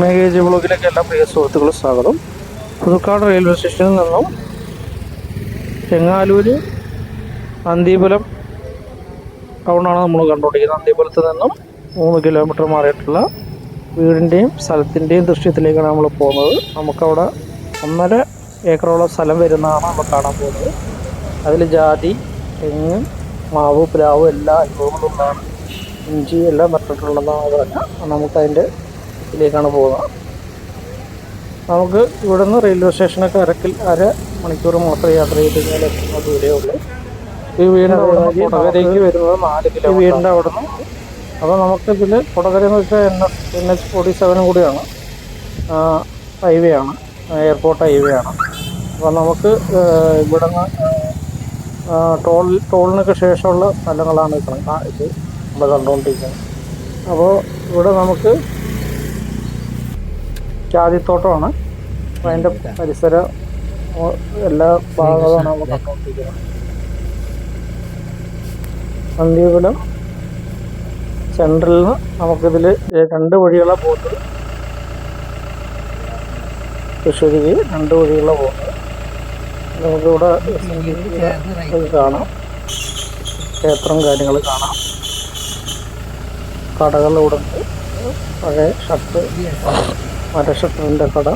മേഗേജ് ബ്ലോഗിലേക്ക് എല്ലാ പ്രിയ സുഹൃത്തുക്കളും സ്വാഗതം. പുതുക്കാട് റെയിൽവേ സ്റ്റേഷനിൽ നിന്നും ചെങ്ങാലൂര് അന്തിപുരം ടൗണാണ് നമ്മൾ കണ്ടുകൊണ്ടിരിക്കുന്നത്. അന്തിപുരത്ത് നിന്നും മൂന്ന് കിലോമീറ്റർ മാറിയിട്ടുള്ള വീടിന്റെയും സ്ഥലത്തിന്റെയും ദൃശ്യത്തിലേക്കാണ് നമ്മൾ പോകുന്നത്. നമുക്കവിടെ ഒന്നര ഏക്കറോളം സ്ഥലം വരുന്നതാണ് നമ്മൾ കാണാൻ പോകുന്നത്. അതിൽ ജാതി തെങ്ങ് മാവ് പ്ലാവ് എല്ലാ അനുഭവങ്ങളും ഇഞ്ചി എല്ലാം നട്ടിട്ടുള്ളതാണ്. പറഞ്ഞാൽ നമുക്കതിന്റെ ഇതിലേക്കാണ് പോകുന്നത്. നമുക്ക് ഇവിടുന്ന് റെയിൽവേ സ്റ്റേഷനൊക്കെ അരക്കിൽ അര മണിക്കൂർ മാത്രം യാത്ര ചെയ്ത് കഴിഞ്ഞാൽ എത്തുന്ന ദൂരേ ഉള്ളൂ. ഈ വീടിന്റെ അവിടെ കൊടകരയ്ക്ക് വരുന്നത് നാല് കിലോ വീടിന്റെ അവിടെ നിന്ന്. അപ്പോൾ നമുക്കിതിൽ കൊടകര എന്ന് വെച്ചാൽ എൻ എൻ എച്ച് ഫോർട്ടി സെവനും കൂടിയാണ്. ഹൈവേ ആണ്. എയർപോർട്ട് ഹൈവേ ആണ്. അപ്പോൾ നമുക്ക് ഇവിടെ നിന്ന് ടോൾ ടോളിനൊക്കെ ശേഷമുള്ള സ്ഥലങ്ങളാണ് ഇത് നമ്മൾ കണ്ടുകൊണ്ടിരിക്കുന്നത്. അപ്പോൾ ഇവിടെ നമുക്ക് ജാതിത്തോട്ടമാണ് അതിന്റെ അതിന്റെ പരിസര എല്ലാ ഭാഗങ്ങളും നമ്മൾ കണ്ടുകൊണ്ടിരിക്കുന്നത് അന്ത്യകുലം സെൻട്രലിൽ നമുക്കിതിൽ രണ്ട് വഴികളാണ് പോകുന്നത് തൃശ്ശൂരിക്ക് രണ്ട് വഴികളാണ് പോകുന്നത് നമുക്കിവിടെ കാണാം. ക്ഷേത്രം കാര്യങ്ങൾ കാണാം. കടകളിലൂടെ പഴയ ഷർട്ട്. ഷട്ടറിന്റെ കട.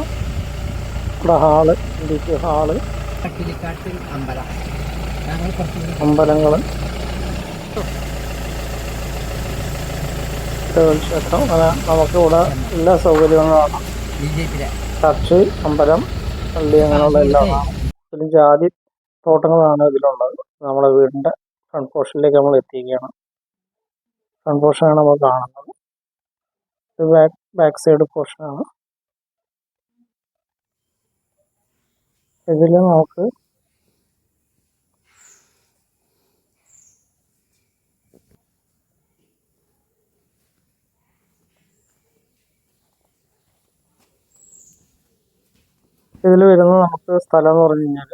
ഇവിടെ ഹാൾ ഇടുക്കി ഹാൾ. അമ്പലങ്ങൾ ക്ഷേത്രം. അങ്ങനെ നമുക്കിവിടെ എല്ലാ സൗകര്യങ്ങളാണ് ചർച്ച് അമ്പലം പള്ളി അങ്ങനെയുള്ള എല്ലാം പിന്നെ ജാതി തോട്ടങ്ങളാണ് ഇതിലുള്ളത്. നമ്മുടെ വീടിന്റെ ഫ്രണ്ട് പോർഷനിലേക്ക് നമ്മൾ എത്തിക്കുകയാണ് ഫ്രണ്ട് പോർഷനാണ് നമ്മൾ കാണുന്നത്. ഇത് ബാക്ക് ബാക്ക് സൈഡ് പോർഷനാണ് ഇതിൽ നമുക്ക് ഇതിൽ വരുന്നത് നമുക്ക് സ്ഥലം എന്ന് പറഞ്ഞു കഴിഞ്ഞാൽ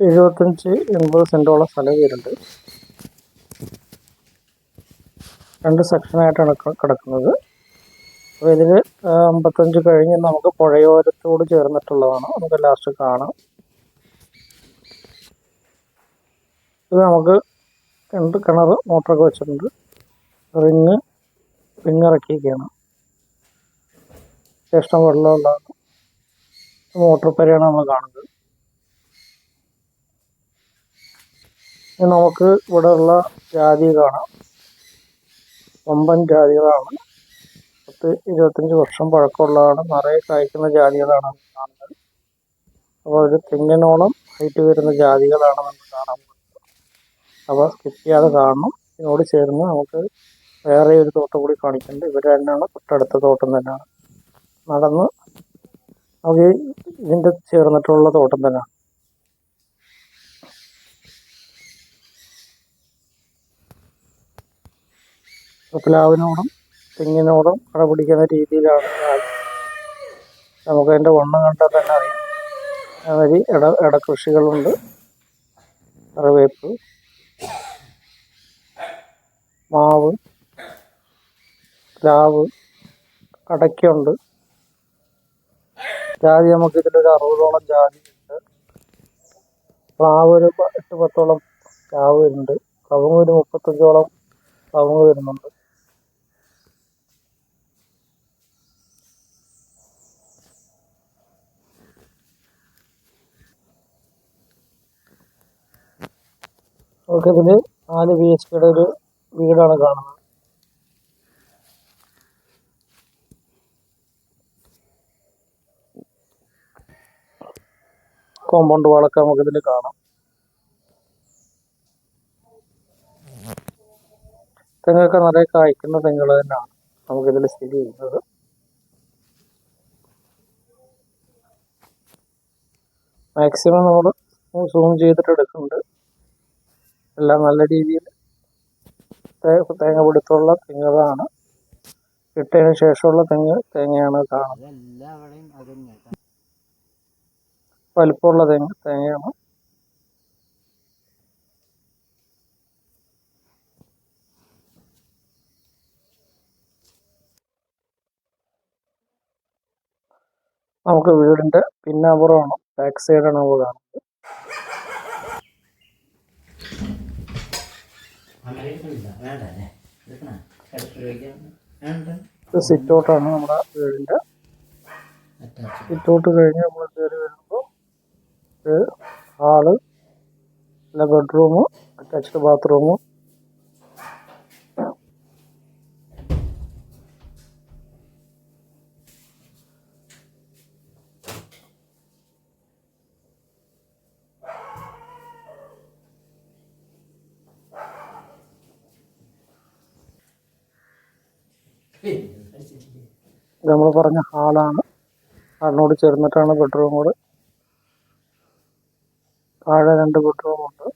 എഴുപത്തഞ്ച് എൺപത് സെന്റോളം സ്ഥലം വരുന്നുണ്ട്. രണ്ട് സെക്ഷനായിട്ടാണ് കിടക്കുന്നത്. അപ്പോൾ ഇതിൽ അമ്പത്തഞ്ച് കഴിഞ്ഞ് നമുക്ക് പുഴയോരത്തോട് ചേർന്നിട്ടുള്ളതാണ്. നമുക്ക് ലാസ്റ്റ് കാണാം. ഇത് നമുക്ക് രണ്ട് കിണർ മോട്ടറൊക്കെ വെച്ചിട്ടുണ്ട്. റിങ് റിങ് ഇറക്കിയൊക്കെയാണ് ഇഷ്ടം വെള്ളമുള്ളതാണ്. മോട്ടോർ പെരയാണ് നമ്മൾ കാണുന്നത്. നമുക്ക് ഇവിടെ ഉള്ള ജാതി കാണാം. ഒമ്പൻ ജാതികളാണ്. പത്ത് ഇരുപത്തഞ്ച് വർഷം പഴക്കമുള്ളതാണ്. നിറയെ കായ്ക്കുന്ന ജാതികളാണ് കാണുന്നത്. അപ്പോൾ ഒരു തെങ്ങിനോളം ഹൈറ്റ് വരുന്ന ജാതികളാണ് നമ്മൾ കാണാൻ പോകുന്നത്. അപ്പോൾ സ്കിപ്പ് ചെയ്യാതെ കാണണം. ഇതിനോട് ചേർന്ന് നമുക്ക് വേറെ ഒരു തോട്ടം കൂടി കാണിക്കുന്നുണ്ട്. ഇവർ തന്നെയാണ് തൊട്ടടുത്ത തോട്ടം തന്നെയാണ്. നടന്ന് നമുക്ക് ഇതിന്റെ ചേർന്നിട്ടുള്ള തോട്ടം തന്നെയാണ്. പ്ലാവിനോടും തെങ്ങിനോടും കട പിടിക്കുന്ന രീതിയിലാണ് നമുക്ക് അതിന്റെ വണ്ണം കണ്ടാൽ തന്നെ അറിയാം. അതുവഴി ഇട ഇടകൃഷികളുണ്ട്. കറിവേപ്പ് മാവ് പ്ലാവ് കടയ്ക്കുണ്ട്. ജാതി നമുക്ക് ഇതിലൊരു അറുപതോളം ജാതി ഉണ്ട്. പ്ലാവ് ഒരു എട്ട് പത്തോളം പ്ലാവ് വരുന്നുണ്ട്. കവുങ്ങ് ഒരു മുപ്പത്തഞ്ചോളം കവുങ്ങ് വരുന്നുണ്ട്. നമുക്കിതിൽ നാല് ബി എച്ച് പിയുടെ ഒരു വീടാണ് കാണുന്നത്. കോമ്പൗണ്ട് വാളൊക്കെ നമുക്കിതിൽ കാണാം. തെങ്ങൊക്കെ നിറയെ കായ്ക്കുന്ന തെങ്ങുകൾ തന്നെയാണ് നമുക്കിതിൽ സ്ഥിതി ചെയ്യുന്നത്. മാക്സിമം നമ്മൾ സൂം ചെയ്തിട്ട് എടുക്കുന്നുണ്ട്. എല്ലാം നല്ല രീതിയിൽ തേങ്ങ പിടുത്തമുള്ള തെങ്ങുകളാണ്. ഇട്ടതിന് ശേഷമുള്ള തെങ്ങ് തേങ്ങയാണ് കാണുന്നത്. വലിപ്പമുള്ള തേങ്ങ തേങ്ങയാണ്. നമുക്ക് വീടിന്റെ പിന്നാമ്പുറമാണ്. ബാക്ക് സൈഡാണ് നമ്മൾ കാണുന്നത്. സിറ്റ് ഔട്ടാണ് നമ്മുടെ വീടിന്റെ. സിറ്റ് ഔട്ട് കഴിഞ്ഞ് നമ്മൾ കയറി വരുമ്പോൾ ഹാൾ പിന്നെ ബെഡ്റൂം അറ്റാച്ച്ഡ് ബാത്റൂം നമ്മൾ പറഞ്ഞ ഹാളാണ്. ഹാളിനോട് ചേർന്നിട്ടാണ് ബെഡ്റൂം കൂടെ താഴെ രണ്ട് ബെഡ്റൂം ഉണ്ട്.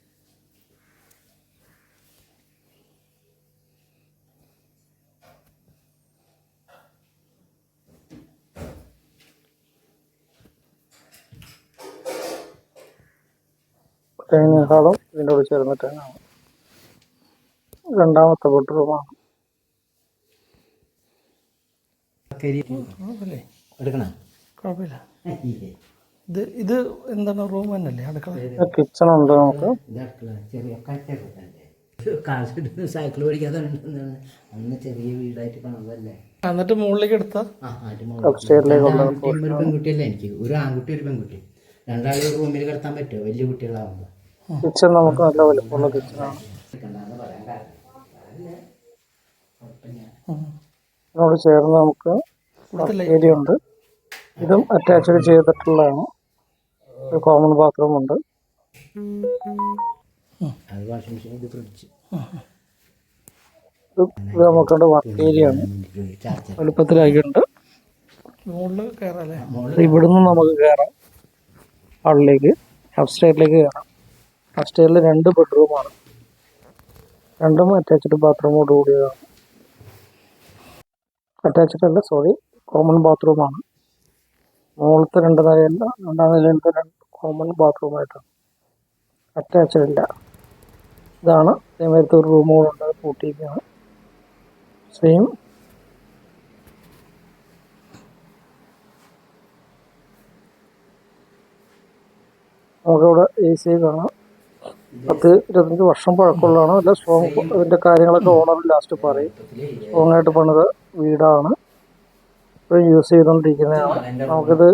ഡൈനിങ് ഹാളും ഇതിന്റെ കൂടെ ചേർന്നിട്ടാണ്. രണ്ടാമത്തെ ബെഡ്റൂമാണ് എടുക്കണ കുഴപ്പമില്ല ഇത് ഇത് എന്താണ് റൂം തന്നെയല്ലേ? അടുക്കള. കിച്ചൺ ഉണ്ട് നമുക്ക്. ചെറിയ കാശ് സൈക്കിൾ പഠിക്കാതെ ഉണ്ടെന്നാണ്. അന്ന് ചെറിയ വീടായിട്ട് എന്നിട്ട് മുകളിലേക്ക് എടുത്ത? ഒരു പെൺകുട്ടിയല്ലേ എനിക്ക്. ഒരു ആൺകുട്ടി ഒരു പെൺകുട്ടി. രണ്ടാളെ റൂമിൽ കിടത്താൻ പറ്റുമോ? വലിയ കുട്ടികളാവുമ്പോൾ കിച്ചൺ നമുക്ക് നല്ല വലുപ്പമുള്ള കിച്ചണാണ് പറയാൻ കാരണം. ഇതിനോട് ചേർന്ന് നമുക്ക് ഏരിയ ഉണ്ട് ഇതും അറ്റാച്ച്ഡ് ചെയ്തിട്ടുള്ളതാണ്. ഒരു കോമൺ ബാത്റൂം ഉണ്ട്. ഇത് നമുക്കുണ്ട് വർക്ക് ഏരിയ ആണ്. എളുപ്പത്തിലായിട്ടുണ്ട് ഇവിടുന്ന് നമുക്ക് കയറാം ഹാളിലേക്ക് അപ്സ്റ്റേറിലേക്ക് കയറാം അപ്സ്റ്റേറിൽ രണ്ട് ബെഡ്റൂമാണ് രണ്ടും അറ്റാച്ച്ഡ് ബാത്റൂമോട് കൂടിയതാണ്. അറ്റാച്ച്ഡ് അല്ല സോറി. കോമൺ ബാത്റൂമാണ്. മുകളിലത്തെ രണ്ട് നിലയല്ല രണ്ടാം നിലയിലത്തെ രണ്ട് കോമൺ ബാത്റൂമായിട്ടാണ്. അറ്റാച്ച്ഡ് ഇല്ല ഇതാണ്. അതേമാതിരത്തെ ഒരു റൂം കൂടെ ഉണ്ട് അത് പൂട്ടിയിരിക്കുകയാണ്. സെയിം. നമുക്കിവിടെ എ സി കാണാം. പത്ത് ഇരുപത്തഞ്ച് വർഷം പഴക്കമുള്ളതാണ്. അല്ല സ്ട്രോങ് അതിന്റെ കാര്യങ്ങളൊക്കെ ഓണർ ലാസ്റ്റ് പറയും. സ്ട്രോങ് ആയിട്ട് പണിത വീടാണ്. ഇപ്പോഴും യൂസ് ചെയ്തുകൊണ്ടിരിക്കുന്നതാണ് നമുക്കിത്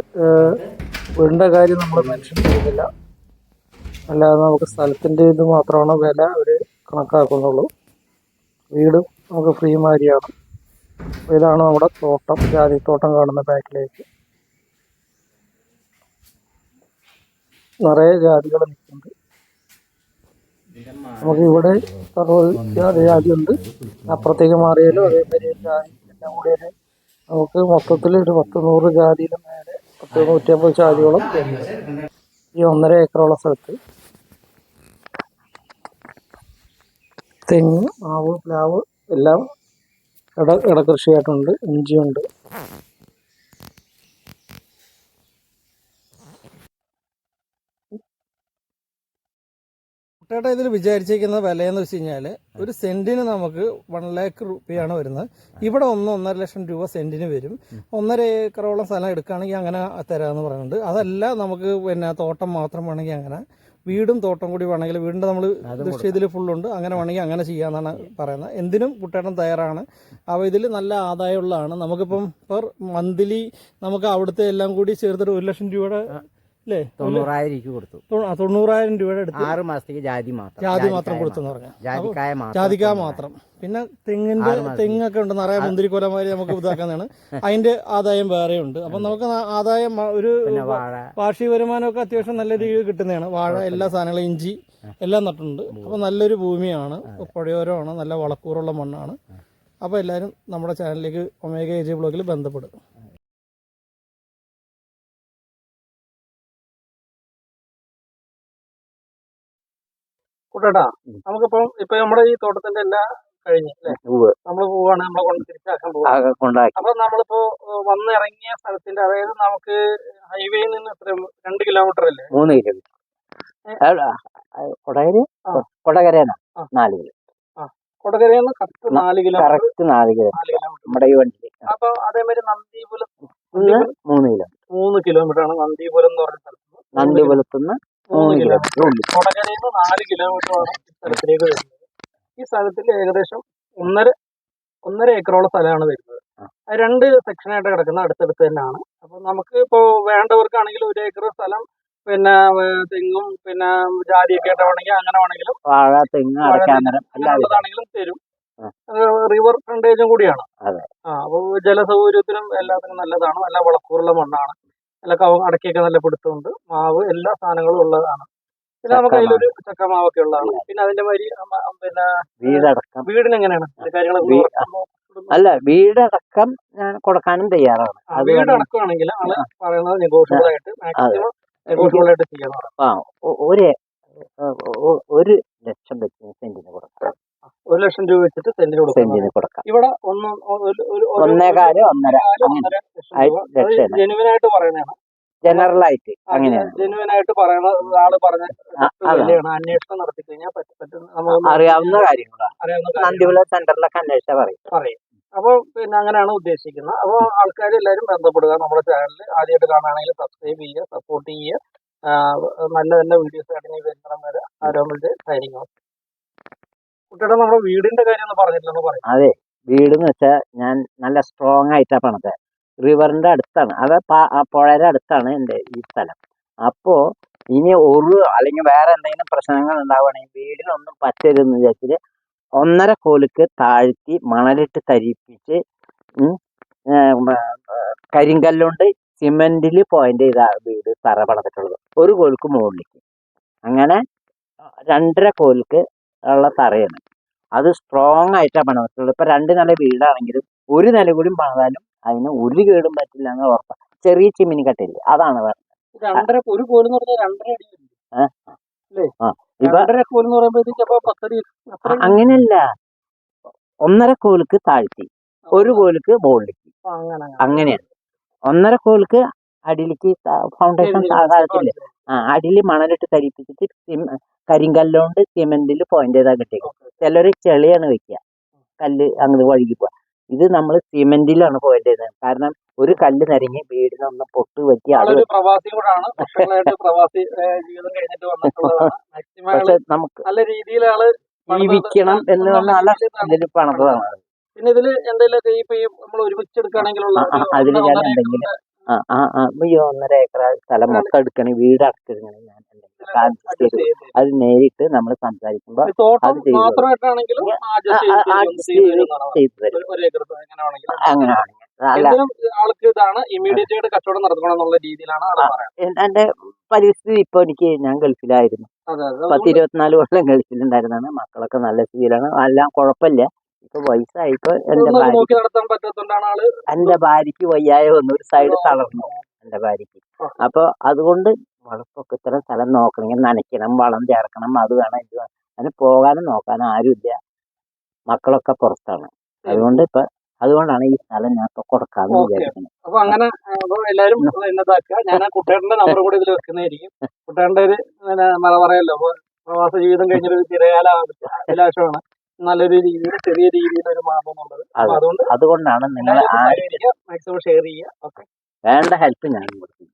വീടിന്റെ കാര്യം നമ്മൾ മെൻഷൻ ചെയ്യുന്നില്ല. അല്ലാതെ നമുക്ക് സ്ഥലത്തിന്റെ ഇത് മാത്രമാണ് വില അവർ കണക്കാക്കുന്നുള്ളൂ. വീട് നമുക്ക് ഫ്രീ മാരിയാണ് ഇതാണ് നമ്മുടെ തോട്ടം. ജാതിത്തോട്ടം കാണുന്ന ബാക്കിലേക്ക് നിറയെ ജാതികൾ നിൽക്കുന്നുണ്ട്. നമുക്ക് ഇവിടെ ജാതിയുണ്ട് അപ്പുറത്തേക്ക് മാറിയാലും അതേമാതിരി നമുക്ക് മൊത്തത്തിൽ ഒരു പത്ത് നൂറ് ജാതിയിൽ മേലെ പത്ത് നൂറ്റമ്പത് ഉണ്ട്. ഈ ഒന്നര ഏക്കറുള്ള സ്ഥലത്ത് തെങ്ങ് മാവ് പ്ലാവ് എല്ലാം ഇട ഇടകൃഷിയായിട്ടുണ്ട് ഇഞ്ചിയുണ്ട് കുട്ടേട്ട ഇതിൽ വിചാരിച്ചിരിക്കുന്ന വിലയെന്ന് വെച്ച് കഴിഞ്ഞാൽ ഒരു സെന്റിന് നമുക്ക് വൺ ലാക്ക് റുപ്പിയാണ് വരുന്നത്. ഇവിടെ ഒന്ന് ഒന്നര ലക്ഷം രൂപ സെന്റിന് വരും. ഒന്നര ഏക്കറോളം സ്ഥലം എടുക്കുകയാണെങ്കിൽ അങ്ങനെ തരാമെന്ന് പറയുന്നുണ്ട്. അതല്ല നമുക്ക് പിന്നെ തോട്ടം മാത്രം വേണമെങ്കിൽ അങ്ങനെ വീടും തോട്ടം കൂടി വേണമെങ്കിൽ വീടിന്റെ നമ്മൾ ദൃശ്യ ഇതിൽ ഫുള്ളുണ്ട് അങ്ങനെ വേണമെങ്കിൽ അങ്ങനെ ചെയ്യാമെന്നാണ് പറയുന്നത്. എന്തിനും കുട്ടേട്ടൻ തയ്യാറാണ്. അപ്പോൾ ഇതിൽ നല്ല ആദായമുള്ളതാണ്. നമുക്കിപ്പം പെർ മന്ത്ലി നമുക്ക് അവിടുത്തെ എല്ലാം കൂടി ചേർത്തിട്ട് ഒരു ലക്ഷം രൂപയുടെ അല്ലേ തൊണ്ണൂറായിരം രൂപ കൊടുത്തു. തൊണ്ണൂറായിരം രൂപയുടെ അടുത്ത് ആറ് മാസത്തേക്ക് ജാതി മാത്രം. ജാതി മാത്രം കൊടുത്തെന്ന് ജാതിക്കായ മാത്രം പിന്നെ തെങ്ങിന്റെ തെങ്ങൊക്കെ ഉണ്ട്. നിറയെ മുന്തിരിക്കൊലമാരി നമുക്ക് ഇതാക്കുന്നതാണ് അതിന്റെ ആദായം വേറെ ഉണ്ട് അപ്പൊ നമുക്ക് ആദായം ഒരു വാർഷിക വരുമാനമൊക്കെ അത്യാവശ്യം നല്ല രീതിയിൽ കിട്ടുന്നതാണ്. വാഴ എല്ലാ സാധനങ്ങളും ഇഞ്ചി എല്ലാം നട്ടിട്ടുണ്ട്. അപ്പൊ നല്ലൊരു ഭൂമിയാണ്. പുഴയോരമാണ്. നല്ല വളക്കൂറുള്ള മണ്ണാണ്. അപ്പൊ എല്ലാവരും നമ്മുടെ ചാനലിലേക്ക് ഒമേഗ എ ജി ബ്ലോഗിൽ ബന്ധപ്പെടും കൂട്ടേട്ടാ നമുക്കിപ്പം ഇപ്പൊ നമ്മുടെ ഈ തോട്ടത്തിന്റെ എല്ലാ കഴിഞ്ഞു അല്ലേ? നമ്മൾ പോവാണ് നമ്മളെ കൊണ്ട് തിരിച്ചാക്കാൻ പോവാണ്. കൊണ്ടാക്കി. അപ്പൊ നമ്മളിപ്പോ വന്നിറങ്ങിയ സ്ഥലത്തിന്റെ അതായത് നമുക്ക് ഹൈവേയിൽ നിന്ന് എത്ര രണ്ട് കിലോമീറ്റർ അല്ലേ? മൂന്ന് കിലോമീറ്റർ. കൊടകര. കൊടകരയാണ്. നാല് കിലോ. കൊടകരയിൽ നിന്ന് കറക്റ്റ് നാല് കിലോമീറ്റർ. കറക്റ്റ് നാല് കിലോ. നാല് കിലോമീറ്റർ. നമ്മുടെ ഈ വണ്ടി അപ്പൊ അതേമാതിരി നന്ദിപുലം മൂന്ന് കിലോ. മൂന്ന് കിലോമീറ്റർ ആണ് നന്ദിപുരം എന്ന് പറഞ്ഞ സ്ഥലത്ത്. നിന്ന് നന്ദിപുരത്തുനിന്ന് മൂന്ന് മൂന്ന് കിലോമീറ്റർ. കിലോമീറ്റർ ഉള്ളു കൊടകരയിൽ നിന്ന് നാല് കിലോമീറ്റർ ഈ സ്ഥലത്തിലേക്ക് വരുന്നത്. ഈ സ്ഥലത്തിൽ ഏകദേശം ഒന്നര ഒന്നര ഏക്കറോളം സ്ഥലമാണ് വരുന്നത്. രണ്ട് സെക്ഷനായിട്ട് കിടക്കുന്ന അടുത്തടുത്ത് തന്നെയാണ്. അപ്പൊ നമുക്ക് ഇപ്പോ വേണ്ടവർക്കാണെങ്കിൽ ഒരു ഏക്കർ സ്ഥലം പിന്നെ തെങ്ങും പിന്നെ ജാതിയൊക്കെ ആയിട്ട് വേണമെങ്കിൽ അങ്ങനെ വേണമെങ്കിലും വാഴ തെങ്ങ് തരും. റിവർ ഫ്രണ്ടേജും കൂടിയാണ്. ആ അപ്പോൾ ജലസൗകര്യത്തിനും എല്ലാത്തിനും നല്ലതാണ്. നല്ല വളക്കൂറുള്ള മണ്ണാണ്. നല്ല കവ അടക്കിയൊക്കെ നല്ല പിടുത്തമുണ്ട്. മാവ് എല്ലാ സാധനങ്ങളും ഉള്ളതാണ്. പിന്നെ നമുക്ക് അതിലൊരു ചക്ക മാവൊക്കെ ഉള്ളതാണ്. പിന്നെ അതിന്റെ മാതിരി പിന്നെ വീടടക്കം. വീടിന് എങ്ങനെയാണ് കാര്യങ്ങളൊക്കെ അല്ല വീടടക്കം ഞാൻ കൊടുക്കാനും തയ്യാറാണ്. ആ, വീട് അടക്കുകയാണെങ്കിൽ ആൾ പറയുന്നത് നെഗോഷ്യബിൾ ആയിട്ട് മാക്സിമം നെഗോഷ്യബിൾ ആയിട്ട് ചെയ്യണം ആ ഒ- ഒരു ഒ- ഒ- ഒരു ലക്ഷം വെച്ച് സെന്റിന് കൊടുക്കാം. ഒരു ലക്ഷം രൂപ വെച്ചിട്ട് സെന്റിന് കൊടുക്കാം. സെന്റിന് കൊടുക്കാം. ഇവിടെ ഒന്ന് ഒന്നേകാൽ ഒന്നര. ലക്ഷം ആയിട്ട് പറയുന്നതാണ് ജനറൽ ആയിട്ട് അങ്ങനെയാണ്. ജെനുവിൻ ആയിട്ട് പറയുന്ന ആൾ പറഞ്ഞ അന്വേഷണം നടത്തി കഴിഞ്ഞാൽ അറിയാവുന്ന കാര്യങ്ങളാണ്. നന്ദിപുരം സെന്ററിലൊക്കെ അന്വേഷിച്ചാൽ പറയും. പറയും. അപ്പോൾ പിന്നെ അങ്ങനെയാണ് ഉദ്ദേശിക്കുന്നത്. അപ്പോൾ ആൾക്കാർ എല്ലാവരും ബന്ധപ്പെടുക നമ്മുടെ ചാനൽ ആദ്യമായിട്ട് കാണുകയാണെങ്കിൽ സബ്സ്ക്രൈബ് ചെയ്യുക സപ്പോർട്ട് ചെയ്യുക. നല്ല നല്ല വീഡിയോസ് ആയിട്ട് ഇനി വരുന്ന വരെ ആരോമിന്റെ സൈനിങ് ഔട്ട് കുട്ടിയുടെ നമ്മുടെ വീടിന്റെ കാര്യം ഒന്ന് അതെ. വീട് എന്ന് വെച്ചാൽ ഞാൻ നല്ല സ്ട്രോങ് ആയിട്ടാണ് പണിത്. റിവറിന്റെ അടുത്താണ്. അത് പുഴയുടെ അടുത്താണ് എന്റെ ഈ സ്ഥലം. അപ്പോ ഇനി ഒരു അല്ലെങ്കിൽ വേറെ എന്തെങ്കിലും പ്രശ്നങ്ങൾ ഉണ്ടാവുകയാണെങ്കിൽ വീടിനൊന്നും പറ്റരുതെന്ന് വിചാരിച്ചിട്ട് ഒന്നര കോലുക്ക് താഴ്ത്തി മണലിട്ട് തരിപ്പിച്ച് കരിങ്കല്ലുകൊണ്ട് സിമെന്റിൽ പോയിന്റ് ചെയ്ത വീട് തറ പണിതിട്ടുള്ളത്. ഒരു കോലുക്ക് മുകളിലേക്ക്. അങ്ങനെ രണ്ടര കോലുക്ക് ഉള്ള തറയാണ്. അത് സ്ട്രോങ് ആയിട്ടാണ് പണിതിട്ടുള്ളത് ഇപ്പൊ രണ്ട് നില വീടാണെങ്കിലും ഒരു നില കൂടി പണിതാലും അതിന് ഒരു കേടും പറ്റില്ല എന്ന് ഉറപ്പാണ് ചെറിയ ചിമ്മിനി കട്ടില്ല അതാണ് ഒരു കോലെന്ന് പറഞ്ഞാൽ രണ്ടര അടി അങ്ങനെയല്ല. ഒന്നര കോലുക്ക് താഴ്ത്തി. ഒരു കോലുക്ക് ബോളിലേക്ക് അങ്ങനെ അങ്ങനെയാണ്. ഒന്നര കോലുക്ക് അടിയിലേക്ക് ഫൗണ്ടേഷൻ താഴത്തില്ല? അടിയിൽ മണലിട്ട് തരിപ്പിച്ചിട്ട് സിം- കരിങ്കല്ലുകൊണ്ട് സിമെന്റിൽ പോയിന്റ് ചെയ്താൽ കിട്ടിയത്. ചിലർ ചെളിയാണ് വെക്കുക കല്ല് അങ്ങോട്ട് വഴുകി പോവാ. ഇത് നമ്മൾ സിമെന്റിലാണ് പോയിന്റ് ചെയ്യുന്നത് കാരണം ഒരു കല്ല് നരങ്ങി വീടിനൊന്ന് പൊട്ട് പറ്റി അത് പക്ഷെ നമുക്ക് നല്ല രീതിയിൽ ആൾ ജീവിക്കണം എന്ന് പറഞ്ഞാൽ ഇതിൽ പണിതതാണ്. പിന്നെ ഇതിൽ എന്തെങ്കിലും അതിൽ ഞാൻ എന്തെങ്കിലും ആ ആ ആ ഈ ഒന്നര ഏക്കർ സ്ഥലം മൊത്തം എടുക്കണേ വീട് അടക്കിടണേ ഞാൻ അത് നേരിട്ട് നമ്മൾ സംസാരിക്കുമ്പോ അത് ചെയ്തു. തരും. എൻ- എന്റെ പരിസ്ഥിതി ഇപ്പൊ എനിക്ക് ഞാൻ ഗൾഫിലായിരുന്നു. അതെ അതെ. പത്ത് അതുകൊണ്ട് ഇരുപത്തിനാല് കൊല്ലം ഗൾഫിലുണ്ടായിരുന്നാണ് മക്കളൊക്കെ നല്ല സ്ഥിതിയിലാണ് എല്ലാം കുഴപ്പമില്ല. ഇപ്പൊ വയസ്സായിപ്പോ എന്റെ ഭാര്യ എന്റെ ഭാര്യക്ക് വയ്യായ വന്നു. ഒരു സൈഡ് തളർന്നു എന്റെ ഭാര്യക്ക്. അപ്പൊ അതുകൊണ്ട് വളപ്പൊക്കെ ഇത്തരം സ്ഥലം നോക്കണമെങ്കിൽ നനയ്ക്കണം വളം ചേർക്കണം അത് വേണം ഇത് വേണം. അതിന് പോകാനും നോക്കാനും ആരുമില്ല. മക്കളൊക്കെ പുറത്താണ്. അതുകൊണ്ട് ഇപ്പൊ അതുകൊണ്ടാണ് ഈ സ്ഥലം ഞാൻ ഇപ്പൊ കൊടുക്കാന്ന്. വിചാരിക്കുന്നത് അപ്പൊ അങ്ങനെ എല്ലാരും ഇന്നതാക്കുക. ഞാൻ കുട്ടികളുടെ നമ്പർ കൂടി ഇതിൽ വെക്കുന്നതായിരിക്കും. കുട്ടേട്ടന്റെ ഒരു പിന്നെ മഴ പറയല്ലോ. പ്രവാസ ജീവിതം കഴിഞ്ഞൊരു ചിരകാല അഭിലാഷമാണ്. നല്ലൊരു രീതിയിൽ ചെറിയ രീതിയിൽ ഒരു മാർഗം എന്നുള്ളത്. അതെ. അതുകൊണ്ട് അതുകൊണ്ടാണ് നിങ്ങൾ ആ- മാക്സിമം ഷെയർ ചെയ്യുക. ഓക്കെ വേണ്ട ഹെൽപ്പ് ഞാൻ കൊടുക്കും.